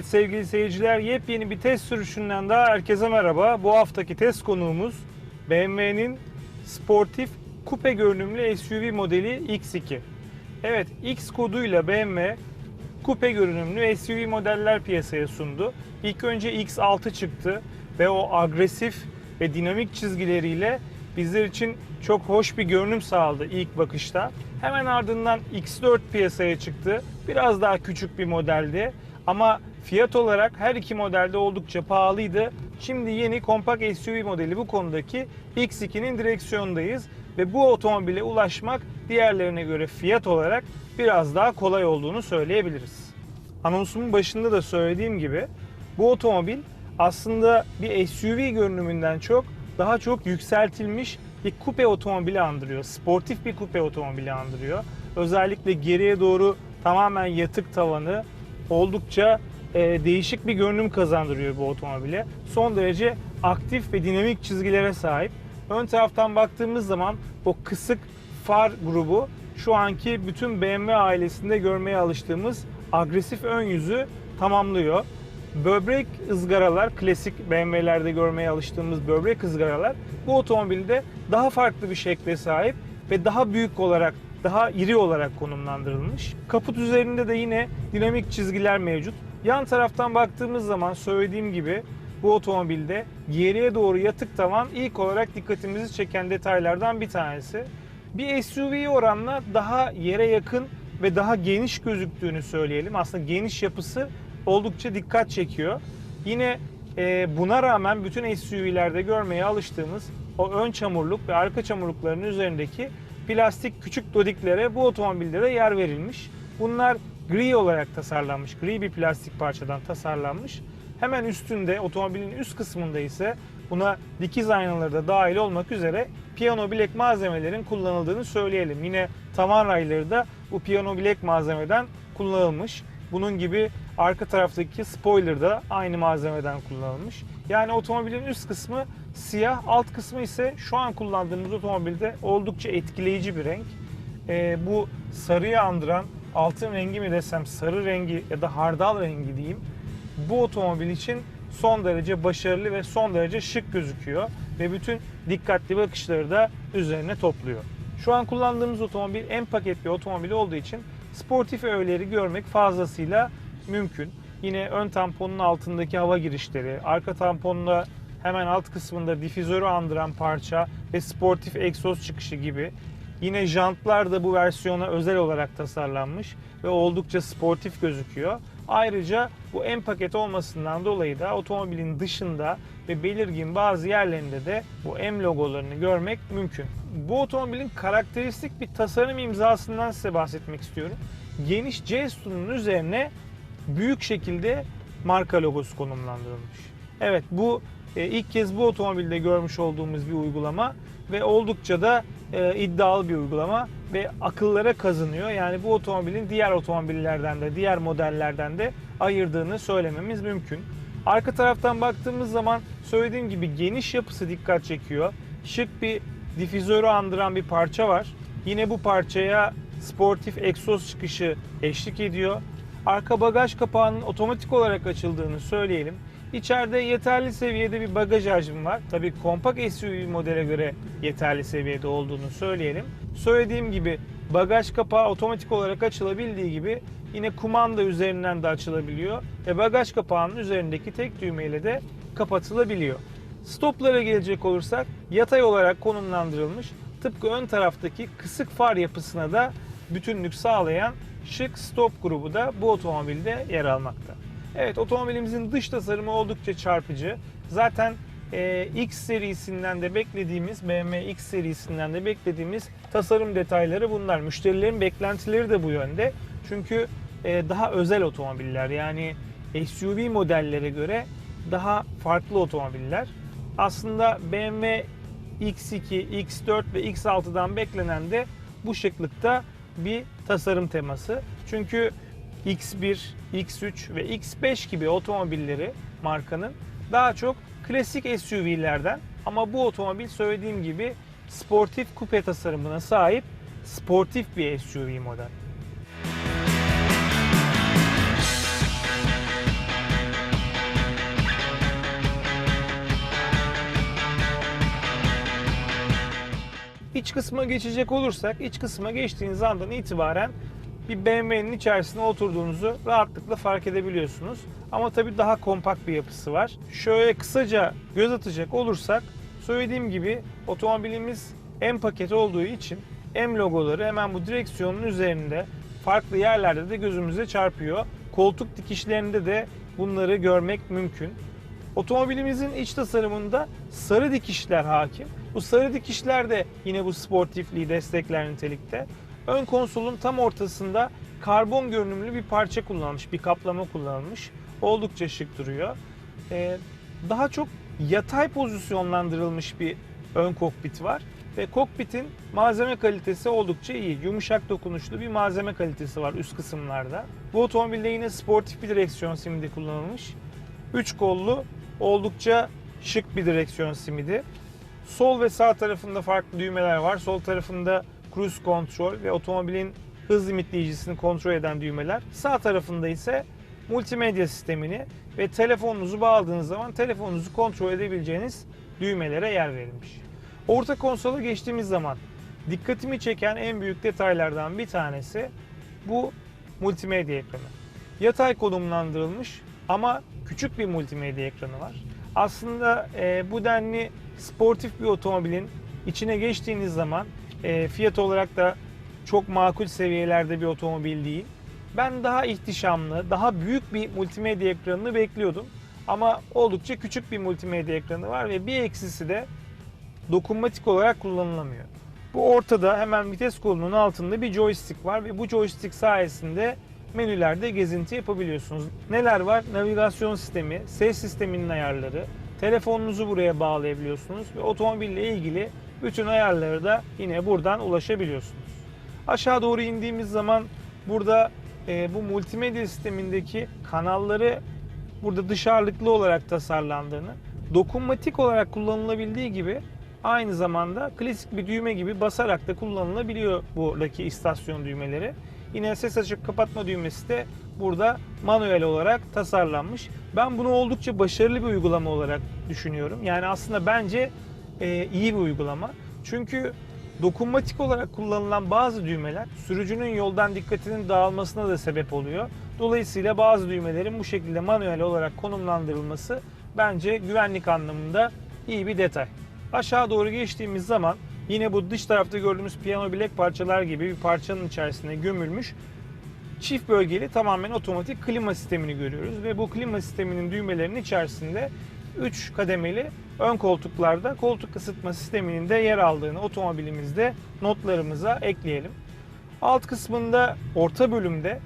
Evet sevgili seyirciler yepyeni bir test sürüşünden daha herkese merhaba. Bu haftaki test konuğumuz BMW'nin sportif kupe görünümlü SUV modeli X2. Evet X koduyla BMW kupe görünümlü SUV modeller piyasaya sundu. İlk önce X6 çıktı ve o agresif ve dinamik çizgileriyle bizler için çok hoş bir görünüm sağladı ilk bakışta. Hemen ardından X4 piyasaya çıktı. Biraz daha küçük bir modeldi ama fiyat olarak her iki modelde oldukça pahalıydı. Şimdi yeni kompakt SUV modeli bu konudaki X2'nin direksiyondayız ve bu otomobile ulaşmak diğerlerine göre fiyat olarak biraz daha kolay olduğunu söyleyebiliriz. Anonsumun başında da söylediğim gibi bu otomobil aslında bir SUV görünümünden çok daha çok yükseltilmiş bir kupe otomobili andırıyor. Sportif bir kupe otomobili andırıyor. Özellikle geriye doğru tamamen yatık tavanı oldukça e, değişik bir görünüm kazandırıyor bu otomobile. Son derece aktif ve dinamik çizgilere sahip. Ön taraftan baktığımız zaman o kısık far grubu şu anki bütün BMW ailesinde görmeye alıştığımız agresif ön yüzü tamamlıyor. Böbrek ızgaralar, klasik BMW'lerde görmeye alıştığımız böbrek ızgaralar bu otomobilde daha farklı bir şekle sahip ve daha büyük olarak, daha iri olarak konumlandırılmış. Kaput üzerinde de yine dinamik çizgiler mevcut. Yan taraftan baktığımız zaman söylediğim gibi bu otomobilde geriye doğru yatık tavan ilk olarak dikkatimizi çeken detaylardan bir tanesi. Bir SUV oranla daha yere yakın ve daha geniş gözüktüğünü söyleyelim. Aslında geniş yapısı oldukça dikkat çekiyor. Yine e, buna rağmen bütün SUV'lerde görmeye alıştığımız o ön çamurluk ve arka çamurlukların üzerindeki plastik küçük dodiklere bu otomobilde de yer verilmiş. Bunlar gri olarak tasarlanmış, gri bir plastik parçadan tasarlanmış. Hemen üstünde, otomobilin üst kısmında ise buna dikiz aynaları da dahil olmak üzere piyano bilek malzemelerin kullanıldığını söyleyelim. Yine tavan rayları da bu piyano bilek malzemeden kullanılmış. Bunun gibi arka taraftaki spoiler da aynı malzemeden kullanılmış. Yani otomobilin üst kısmı siyah, alt kısmı ise şu an kullandığımız otomobilde oldukça etkileyici bir renk. Ee, bu sarıyı andıran altın rengi mi desem sarı rengi ya da hardal rengi diyeyim. Bu otomobil için son derece başarılı ve son derece şık gözüküyor ve bütün dikkatli bakışları da üzerine topluyor. Şu an kullandığımız otomobil en paket bir otomobil olduğu için sportif öğeleri görmek fazlasıyla mümkün. Yine ön tamponun altındaki hava girişleri, arka tamponla hemen alt kısmında difüzörü andıran parça ve sportif egzoz çıkışı gibi. Yine jantlar da bu versiyona özel olarak tasarlanmış ve oldukça sportif gözüküyor. Ayrıca bu en paket olmasından dolayı da otomobilin dışında ve belirgin bazı yerlerinde de bu M logolarını görmek mümkün. Bu otomobilin karakteristik bir tasarım imzasından size bahsetmek istiyorum. Geniş C sütunun üzerine büyük şekilde marka logosu konumlandırılmış. Evet bu e, ilk kez bu otomobilde görmüş olduğumuz bir uygulama ve oldukça da e, iddialı bir uygulama ve akıllara kazınıyor. Yani bu otomobilin diğer otomobillerden de diğer modellerden de ayırdığını söylememiz mümkün. Arka taraftan baktığımız zaman söylediğim gibi geniş yapısı dikkat çekiyor. Şık bir difüzörü andıran bir parça var. Yine bu parçaya sportif egzoz çıkışı eşlik ediyor. Arka bagaj kapağının otomatik olarak açıldığını söyleyelim. İçeride yeterli seviyede bir bagaj hacmi var. Tabii kompakt SUV modele göre yeterli seviyede olduğunu söyleyelim. Söylediğim gibi bagaj kapağı otomatik olarak açılabildiği gibi yine kumanda üzerinden de açılabiliyor ve bagaj kapağının üzerindeki tek düğmeyle de kapatılabiliyor. Stoplara gelecek olursak yatay olarak konumlandırılmış tıpkı ön taraftaki kısık far yapısına da bütünlük sağlayan şık stop grubu da bu otomobilde yer almakta. Evet otomobilimizin dış tasarımı oldukça çarpıcı. Zaten e, X serisinden de beklediğimiz, BMW X serisinden de beklediğimiz tasarım detayları bunlar. Müşterilerin beklentileri de bu yönde. Çünkü e, daha özel otomobiller yani SUV modellere göre daha farklı otomobiller. Aslında BMW X2, X4 ve X6'dan beklenen de bu şıklıkta bir tasarım teması. Çünkü X1, X3 ve X5 gibi otomobilleri markanın daha çok klasik SUV'lerden ama bu otomobil söylediğim gibi sportif kupe tasarımına sahip sportif bir SUV model. İç kısma geçecek olursak, iç kısma geçtiğiniz andan itibaren bir BMW'nin içerisine oturduğunuzu rahatlıkla fark edebiliyorsunuz. Ama tabii daha kompakt bir yapısı var. Şöyle kısaca göz atacak olursak, söylediğim gibi otomobilimiz M paket olduğu için M logoları hemen bu direksiyonun üzerinde farklı yerlerde de gözümüze çarpıyor. Koltuk dikişlerinde de bunları görmek mümkün. Otomobilimizin iç tasarımında sarı dikişler hakim. Bu sarı dikişler de yine bu sportifliği destekler nitelikte. Ön konsolun tam ortasında karbon görünümlü bir parça kullanılmış, bir kaplama kullanılmış. Oldukça şık duruyor. Ee, daha çok yatay pozisyonlandırılmış bir ön kokpit var. Ve kokpitin malzeme kalitesi oldukça iyi. Yumuşak dokunuşlu bir malzeme kalitesi var üst kısımlarda. Bu otomobilde yine sportif bir direksiyon simidi kullanılmış. 3 kollu oldukça şık bir direksiyon simidi. Sol ve sağ tarafında farklı düğmeler var. Sol tarafında cruise control ve otomobilin hız limitleyicisini kontrol eden düğmeler. Sağ tarafında ise multimedya sistemini ve telefonunuzu bağladığınız zaman telefonunuzu kontrol edebileceğiniz düğmelere yer verilmiş. Orta konsola geçtiğimiz zaman dikkatimi çeken en büyük detaylardan bir tanesi bu multimedya ekranı. Yatay konumlandırılmış ama küçük bir multimedya ekranı var. Aslında e, bu denli sportif bir otomobilin içine geçtiğiniz zaman e, fiyat olarak da çok makul seviyelerde bir otomobil değil. Ben daha ihtişamlı, daha büyük bir multimedya ekranını bekliyordum. Ama oldukça küçük bir multimedya ekranı var ve bir eksisi de dokunmatik olarak kullanılamıyor. Bu ortada hemen vites kolunun altında bir joystick var ve bu joystick sayesinde menülerde gezinti yapabiliyorsunuz. Neler var? Navigasyon sistemi, ses sisteminin ayarları, telefonunuzu buraya bağlayabiliyorsunuz ve otomobille ilgili bütün ayarları da yine buradan ulaşabiliyorsunuz. Aşağı doğru indiğimiz zaman burada e, bu multimedya sistemindeki kanalları burada dışarılıklı olarak tasarlandığını, dokunmatik olarak kullanılabildiği gibi aynı zamanda klasik bir düğme gibi basarak da kullanılabiliyor buradaki istasyon düğmeleri. Yine ses açıp kapatma düğmesi de burada manuel olarak tasarlanmış. Ben bunu oldukça başarılı bir uygulama olarak düşünüyorum. Yani aslında bence e, iyi bir uygulama. Çünkü dokunmatik olarak kullanılan bazı düğmeler sürücünün yoldan dikkatinin dağılmasına da sebep oluyor. Dolayısıyla bazı düğmelerin bu şekilde manuel olarak konumlandırılması bence güvenlik anlamında iyi bir detay. Aşağı doğru geçtiğimiz zaman yine bu dış tarafta gördüğümüz piyano bilek parçalar gibi bir parçanın içerisine gömülmüş çift bölgeli tamamen otomatik klima sistemini görüyoruz ve bu klima sisteminin düğmelerinin içerisinde 3 kademeli ön koltuklarda koltuk ısıtma sisteminin de yer aldığını otomobilimizde notlarımıza ekleyelim. Alt kısmında orta bölümde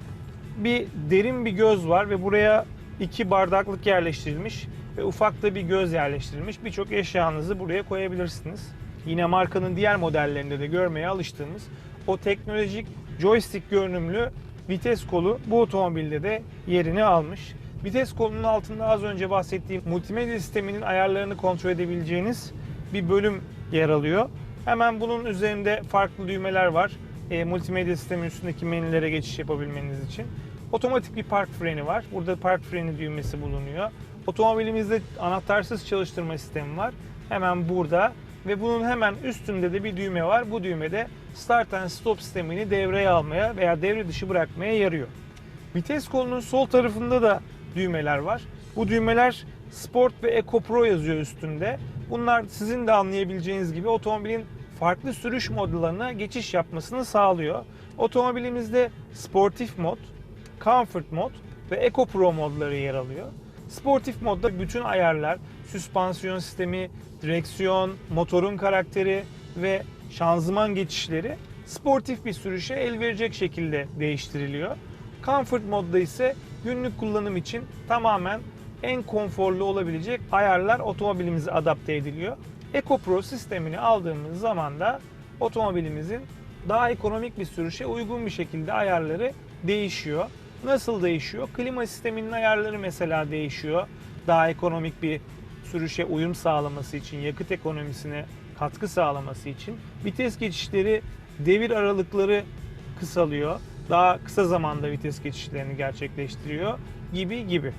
bir derin bir göz var ve buraya iki bardaklık yerleştirilmiş ve ufak da bir göz yerleştirilmiş. Birçok eşyanızı buraya koyabilirsiniz. Yine markanın diğer modellerinde de görmeye alıştığımız o teknolojik joystick görünümlü vites kolu bu otomobilde de yerini almış. Vites kolunun altında az önce bahsettiğim multimedya sisteminin ayarlarını kontrol edebileceğiniz bir bölüm yer alıyor. Hemen bunun üzerinde farklı düğmeler var. E, multimedya sistemin üstündeki menülere geçiş yapabilmeniz için. Otomatik bir park freni var. Burada park freni düğmesi bulunuyor. Otomobilimizde anahtarsız çalıştırma sistemi var. Hemen burada ve bunun hemen üstünde de bir düğme var. Bu düğmede start and stop sistemini devreye almaya veya devre dışı bırakmaya yarıyor. Vites kolunun sol tarafında da düğmeler var. Bu düğmeler Sport ve Eco Pro yazıyor üstünde. Bunlar sizin de anlayabileceğiniz gibi otomobilin farklı sürüş modlarına geçiş yapmasını sağlıyor. Otomobilimizde sportif mod, comfort mod ve Eco Pro modları yer alıyor. Sportif modda bütün ayarlar, süspansiyon sistemi, direksiyon, motorun karakteri ve şanzıman geçişleri sportif bir sürüşe el verecek şekilde değiştiriliyor. Comfort modda ise günlük kullanım için tamamen en konforlu olabilecek ayarlar otomobilimize adapte ediliyor. Eco Pro sistemini aldığımız zaman da otomobilimizin daha ekonomik bir sürüşe uygun bir şekilde ayarları değişiyor. Nasıl değişiyor? Klima sisteminin ayarları mesela değişiyor. Daha ekonomik bir sürüşe uyum sağlaması için, yakıt ekonomisine katkı sağlaması için. Vites geçişleri, devir aralıkları kısalıyor. Daha kısa zamanda vites geçişlerini gerçekleştiriyor gibi gibi.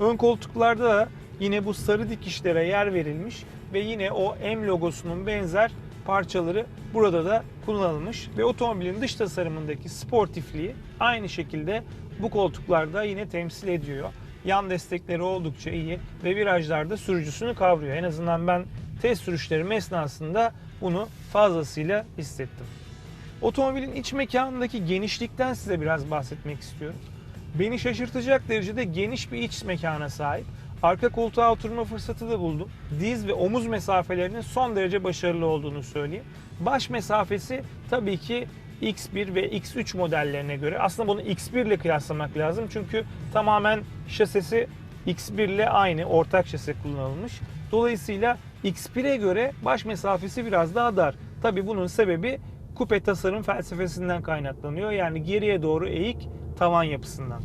Ön koltuklarda da yine bu sarı dikişlere yer verilmiş ve yine o M logosunun benzer parçaları burada da kullanılmış ve otomobilin dış tasarımındaki sportifliği aynı şekilde bu koltuklarda yine temsil ediyor. Yan destekleri oldukça iyi ve virajlarda sürücüsünü kavruyor. En azından ben test sürüşlerim esnasında bunu fazlasıyla hissettim. Otomobilin iç mekanındaki genişlikten size biraz bahsetmek istiyorum. Beni şaşırtacak derecede geniş bir iç mekana sahip. Arka koltuğa oturma fırsatı da buldum. Diz ve omuz mesafelerinin son derece başarılı olduğunu söyleyeyim. Baş mesafesi tabii ki X1 ve X3 modellerine göre. Aslında bunu X1 ile kıyaslamak lazım. Çünkü tamamen şasisi X1 ile aynı ortak şase kullanılmış. Dolayısıyla X1'e göre baş mesafesi biraz daha dar. Tabii bunun sebebi kupe tasarım felsefesinden kaynaklanıyor. Yani geriye doğru eğik tavan yapısından.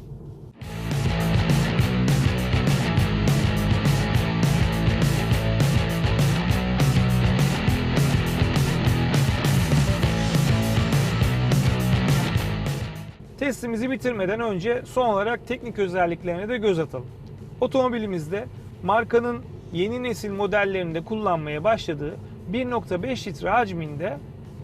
Testimizi bitirmeden önce son olarak teknik özelliklerine de göz atalım. Otomobilimizde markanın yeni nesil modellerinde kullanmaya başladığı 1.5 litre hacminde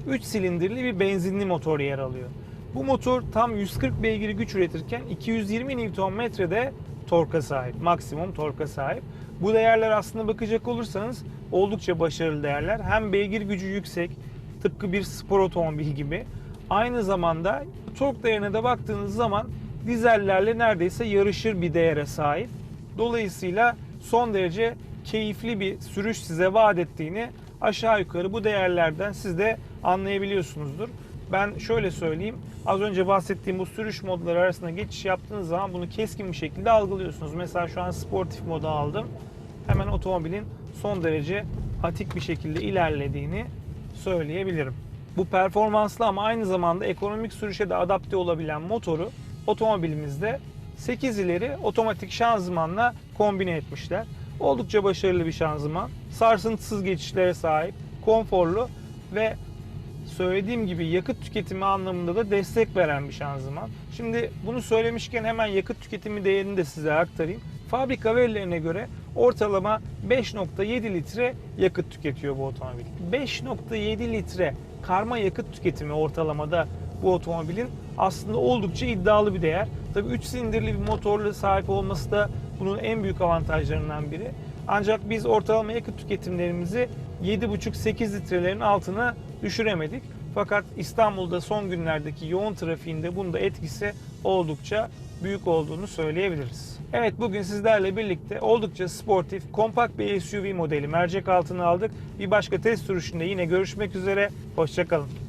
3 silindirli bir benzinli motor yer alıyor. Bu motor tam 140 beygir güç üretirken 220 Nm'de torka sahip, maksimum torka sahip. Bu değerler aslında bakacak olursanız oldukça başarılı değerler. Hem beygir gücü yüksek, tıpkı bir spor otomobil gibi. Aynı zamanda tork değerine de baktığınız zaman dizellerle neredeyse yarışır bir değere sahip. Dolayısıyla son derece keyifli bir sürüş size vaat ettiğini aşağı yukarı bu değerlerden siz de anlayabiliyorsunuzdur. Ben şöyle söyleyeyim. Az önce bahsettiğim bu sürüş modları arasında geçiş yaptığınız zaman bunu keskin bir şekilde algılıyorsunuz. Mesela şu an sportif moda aldım. Hemen otomobilin son derece atik bir şekilde ilerlediğini söyleyebilirim. Bu performanslı ama aynı zamanda ekonomik sürüşe de adapte olabilen motoru otomobilimizde 8 ileri otomatik şanzımanla kombine etmişler. Oldukça başarılı bir şanzıman. Sarsıntısız geçişlere sahip, konforlu ve söylediğim gibi yakıt tüketimi anlamında da destek veren bir şanzıman. Şimdi bunu söylemişken hemen yakıt tüketimi değerini de size aktarayım. Fabrika verilerine göre ortalama 5.7 litre yakıt tüketiyor bu otomobil. 5.7 litre karma yakıt tüketimi ortalamada bu otomobilin aslında oldukça iddialı bir değer. Tabii 3 silindirli bir motorla sahip olması da bunun en büyük avantajlarından biri. Ancak biz ortalama yakıt tüketimlerimizi 7,5-8 litrelerin altına düşüremedik. Fakat İstanbul'da son günlerdeki yoğun trafiğinde bunda etkisi oldukça büyük olduğunu söyleyebiliriz. Evet bugün sizlerle birlikte oldukça sportif, kompakt bir SUV modeli mercek altına aldık. Bir başka test sürüşünde yine görüşmek üzere. Hoşçakalın.